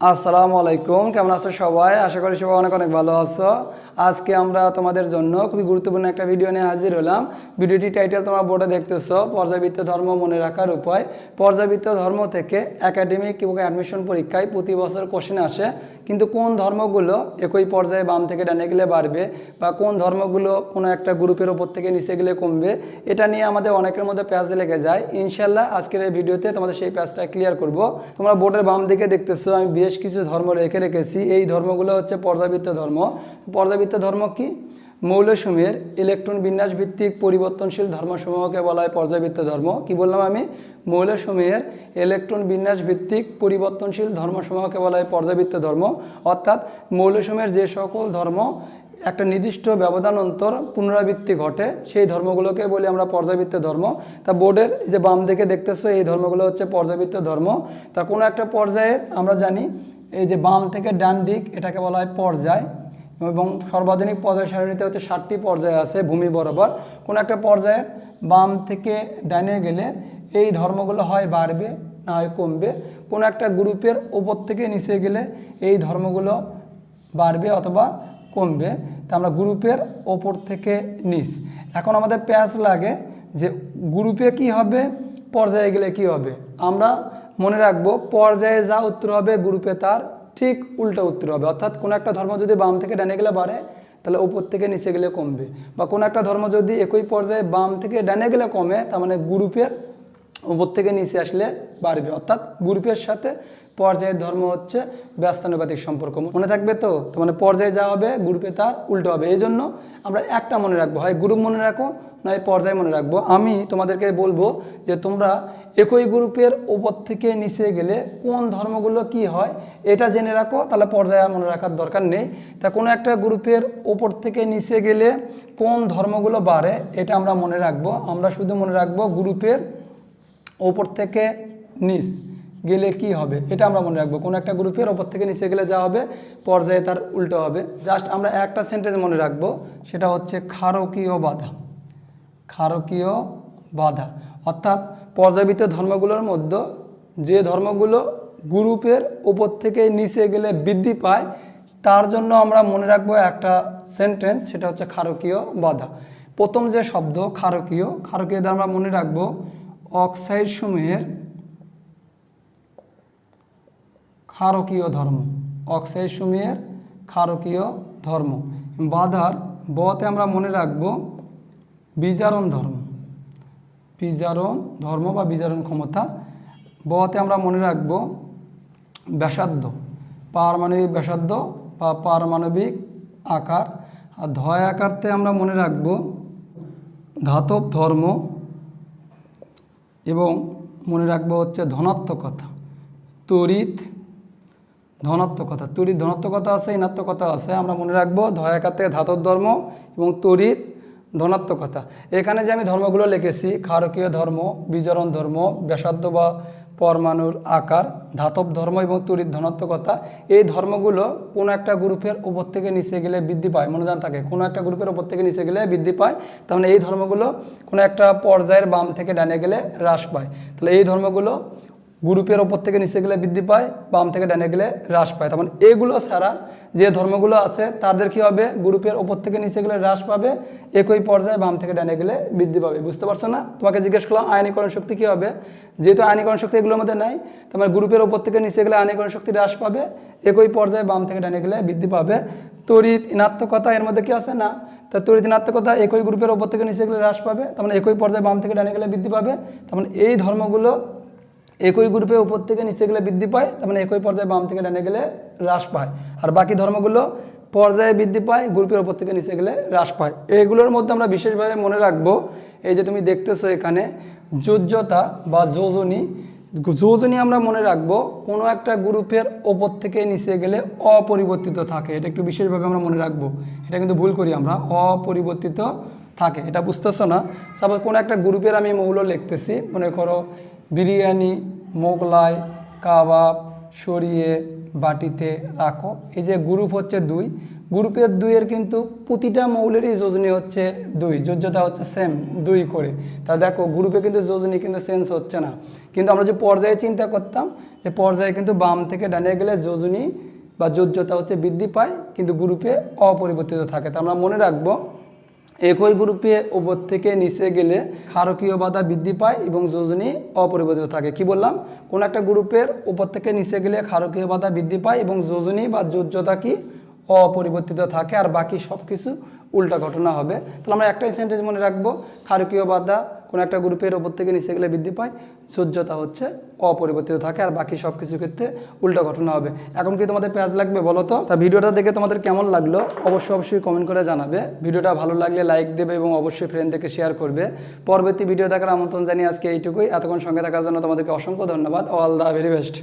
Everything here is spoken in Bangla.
আসসালামু আলাইকুম, কেমন আছো সবাই? আশা করি সবাই অনেক অনেক ভালো আছো। আজকে আমরা তোমাদের জন্য খুবই গুরুত্বপূর্ণ একটা ভিডিও নিয়ে হাজির হলাম। ভিডিওটি টাইটেল তোমরা বোর্ডে দেখতেছো পর্যাবৃত্ত ধর্ম মনে রাখার উপায়। পর্যাবৃত্ত ধর্ম থেকে একাডেমিক এবং অ্যাডমিশন পরীক্ষায় প্রতি বছর কোশ্চেন আসে, কিন্তু কোন ধর্মগুলো একই পর্যায়ে বাম থেকে ডানে গেলে বাড়বে বা কোন ধর্মগুলো কোনো একটা গ্রুপের ওপর থেকে নিচে গেলে কমবে, এটা নিয়ে আমাদের অনেকের মধ্যে প্যাচ লেগে যায়। ইনশাল্লাহ আজকের এই ভিডিওতে তোমাদের সেই প্যাচটা ক্লিয়ার করব। তোমরা বোর্ডের বাম দিকে দেখতেছো, আমি বেশ কিছু ধর্ম রেখে রেখেছি। এই ধর্মগুলো হচ্ছে পর্যাবৃত্ত ধর্ম। পর্যাবৃত্ত ধর্ম কি? মৌলসমূহের ইলেকট্রন বিন্যাস ভিত্তিক পরিবর্তনশীল ধর্মসমূহকে বলা হয় পর্যাবৃত্ত ধর্ম। কি বললাম আমি? মৌলসমূহের ইলেকট্রন বিন্যাস ভিত্তিক পরিবর্তনশীল ধর্মসমূহকে বলা হয় পর্যাবৃত্ত ধর্ম। অর্থাৎ মৌলসমূহের যে সকল ধর্ম একটা নির্দিষ্ট ব্যবধান অন্তর পুনরাবৃত্তি ঘটে, সেই ধর্মগুলোকে বলি আমরা পর্যাবৃত্ত ধর্ম। তা বোর্ডের যে বাম দিকে দেখতেছো, এই ধর্মগুলো হচ্ছে পর্যাবৃত্ত ধর্ম। তা কোনো একটা পর্যায়ে আমরা জানি, এই যে বাম থেকে ডান দিক, এটাকে বলা হয় পর্যায়। এবং সর্বাধুনিক পর্যায় সারণীতে হচ্ছে ষাটটি পর্যায় আছে, ভূমি বরাবর। কোনো একটা পর্যায়ে বাম থেকে ডানে গেলে এই ধর্মগুলো হয় বাড়বে, না হয় কমবে। কোনো একটা গ্রুপের ওপর থেকে নিচে গেলে এই ধর্মগুলো বাড়বে অথবা কমবে, তা আমরা গ্রুপের ওপর থেকে নিচ এখন আমাদের প্যাচ লাগে যে গ্রুপে কি হবে, পর্যায়ে গেলে কি হবে? আমরা মনে রাখব পর্যায়ে যা উত্তর হবে, গ্রুপে তার ঠিক উল্টো উত্তর হবে। অর্থাৎ কোনো একটা ধর্ম যদি বাম থেকে ডানে গেলে বাড়ে, তাহলে উপর থেকে নিচে গেলে কমবে। বা কোনো একটা ধর্ম যদি একই পর্যায়ে বাম থেকে ডানে গেলে কমে, তার মানে গ্রুপের উপর থেকে নিচে আসলে বাড়বে। অর্থাৎ গ্রুপের সাথে পর্যায়ের ধর্ম হচ্ছে ব্যস্তানুপাতিক সম্পর্ক। মনে থাকবে তো? তো মানে পর্যায়ে যা হবে, গ্রুপে তার উল্টো হবে। এই জন্য আমরা একটা মনে রাখব। হয় গ্রুপ মনে রাখো, নয় পর্যায়ে মনে রাখব। আমি তোমাদেরকে বলব যে তোমরা একই গ্রুপের ওপর থেকে নিচে গেলে কোন ধর্মগুলো কি হয়, এটা জেনে রাখো। তাহলে পর্যায়ে আর মনে রাখার দরকার নেই। তা কোনো একটা গ্রুপের ওপর থেকে নিচে গেলে কোন ধর্মগুলো বাড়ে, এটা আমরা মনে রাখব। আমরা শুধু মনে রাখব গ্রুপের ওপর থেকে নিচ গেলে কি হবে? এটা আমরা মনে রাখব। কোনো একটা গ্রুপের ওপর থেকে নিচে গেলে যা হবে, পর্যায়ে তার উল্টো হবে। জাস্ট আমরা একটা সেন্টেন্স মনে রাখব, সেটা হচ্ছে ক্ষারকীয় বাধা। ক্ষারকীয় বাধা। অর্থাৎ পর্যাবৃত্ত ধর্মগুলোর মধ্যে যে ধর্মগুলো গ্রুপের ওপর থেকে নিচে গেলে বৃদ্ধি পায়, তার জন্য আমরা মনে রাখব একটা সেন্টেন্স সেটা হচ্ছে ক্ষারকীয় বাধা। প্রথম যে শব্দ, ক্ষারকীয় ক্ষারকীয় দ্বারা আমরা মনে রাখব অক্সাইড সমূহের ক্ষারকীয় ধর্ম। অক্সাইড সমূহের ক্ষারকীয় ধর্ম। বাধার বতে আমরা মনে রাখব বিজারণ ধর্ম। বিজারণ ধর্ম বা বিজারণ ক্ষমতা বতে আমরা মনে রাখব ব্যাসার্ধ। পারমাণবিক ব্যাসার্ধ বা পারমাণবিক আকার। আর ধয় আকারতে আমরা মনে রাখব ধাতব ধর্ম এবং মনে রাখব হচ্ছে ধনাত্মকতা। তড়িৎ ধনাত্মকতা। তড়িৎ ধনাত্মকতা আছে, ঋণাত্মকতা আছে, আমরা মনে রাখব ধয়াকাতে ধাতব ধর্ম এবং তড়িৎ ধনাত্মকতা। এখানে যে আমি ধর্মগুলো লিখেছি, ক্ষারকীয় ধর্ম বিজরণ ধর্ম, ব্যাসার্ধ বা পরমাণুর আকার, ধাতব ধর্ম এবং তড়িৎ ধনাত্মকতা, এই ধর্মগুলো কোনো একটা গ্রুপের উপর থেকে নিচে গেলে বৃদ্ধি পায়। মনোযান থাকে, কোনো একটা গ্রুপের উপর থেকে নিচে গেলে বৃদ্ধি পায়। তার মানে এই ধর্মগুলো কোনো একটা পর্যায়ের বাম থেকে ডানে গেলে হ্রাস পায়। তাহলে এই ধর্মগুলো গ্রুপের ওপর থেকে নিচে গেলে বৃদ্ধি পায়, বাম থেকে ডানে গেলে হ্রাস পায়। তার মানে এগুলো ছাড়া যে ধর্মগুলো আছে, তাদের কি হবে? গ্রুপের ওপর থেকে নিচে গেলে হ্রাস পাবে, একই পর্যায়ে বাম থেকে ডানে গেলে বৃদ্ধি পাবে। বুঝতে পারছ না? তোমাকে জিজ্ঞেস করলাম আয়নীকরণ শক্তি কী হবে? যেহেতু আয়নীকরণ শক্তি এগুলোর মধ্যে নাই তোমার গ্রুপের ওপর থেকে নিচে গেলে আয়নীকরণ শক্তি হ্রাস পাবে, একই পর্যায়ে বাম থেকে ডানে গেলে বৃদ্ধি পাবে। তরিত ঋণাত্মকতা এর মধ্যে কি আছে? না। তা তড়িৎ ঋণাত্মকতা একই গ্রুপের ওপর থেকে নিচে গেলে হ্রাস পাবে, তার মানে একই পর্যায়ে বাম থেকে ডানে গেলে বৃদ্ধি পাবে। তার মানে এই ধর্মগুলো একই গ্রুপে উপর থেকে নিচে গেলে বৃদ্ধি পায়, তার মানে একই পর্যায়ে বাম থেকে ডানে গেলে হ্রাস পায়। আর বাকি ধর্মগুলো পর্যায়ে বৃদ্ধি পায় গ্রুপের ওপর থেকে নিচে গেলে হ্রাস পায়। এগুলোর মধ্যে আমরা বিশেষভাবে মনে রাখব, এই যে তুমি দেখতেছো এখানে, যোজ্যতা বা যোজনী। যোজনী আমরা মনে রাখব, কোনো একটা গ্রুপের ওপর থেকে নিচে গেলে অপরিবর্তিত থাকে। এটা একটু বিশেষভাবে আমরা মনে রাখব। এটা কিন্তু ভুল করি আমরা, অপরিবর্তিত থাকে। এটা বুঝতেছো না? সাপোজ কোনো একটা গ্রুপের আমি মৌল লিখতেছি, মনে করো, বিরিয়ানি মোগলাই, কাবাব সরিয়ে বাটিতে রাখো। এই যে গ্রুপ হচ্ছে দুই। গ্রুপের দুইয়ের কিন্তু প্রতিটা মৌলেরই যোজনী হচ্ছে দুই। যোজ্যতা হচ্ছে সেম দুই করে। তা দেখো, গ্রুপে কিন্তু যোজনী কিন্তু সেন্স হচ্ছে না। কিন্তু আমরা যে পর্যায়ে চিন্তা করতাম, যে পর্যায়ে কিন্তু বাম থেকে ডানে গেলে যোজনী বা যোজ্যতা হচ্ছে বৃদ্ধি পায়, কিন্তু গ্রুপে অপরিবর্তিত থাকে। তা আমরা মনে রাখব একই গ্রুপে ওপর থেকে নিচে গেলে ক্ষারকীয় বাধা বৃদ্ধি পায় এবং যোজনী অপরিবর্তিত থাকে। কি বললাম? কোন একটা গ্রুপের ওপর থেকে নিচে গেলে ক্ষারকীয় বাধা বৃদ্ধি পায় এবং যোজনী বা যোজ্যতা কি অপরিবর্তিত থাকে। আর বাকি সব কিছু উল্টা ঘটনা হবে। তাহলে আমরা একটাই সেন্টেন্স মনে রাখব, ক্ষারকীয় বাধা কোনো একটা গ্রুপের ওপর থেকে নিচে গেলে বৃদ্ধি পায় সহ্যতা হচ্ছে অপরিবর্তিত থাকে আর বাকি সব কিছু ক্ষেত্রে উল্টা ঘটনা হবে। এখন কি তোমাদের পেঁয়াজ লাগবে বলো তো? তা ভিডিওটা দেখে তোমাদের কেমন লাগল? অবশ্যই অবশ্যই কমেন্ট করে জানাবে। ভিডিওটা ভালো লাগলে লাইক দেবে এবং অবশ্যই ফ্রেন্ডদেরকে শেয়ার করবে। পরবর্তী ভিডিও দেখার আমন্ত্রণ জানিয়ে আজকে এইটুকুই। এতক্ষণ সঙ্গে থাকার জন্য তোমাদেরকে অসংখ্য ধন্যবাদ। All the very best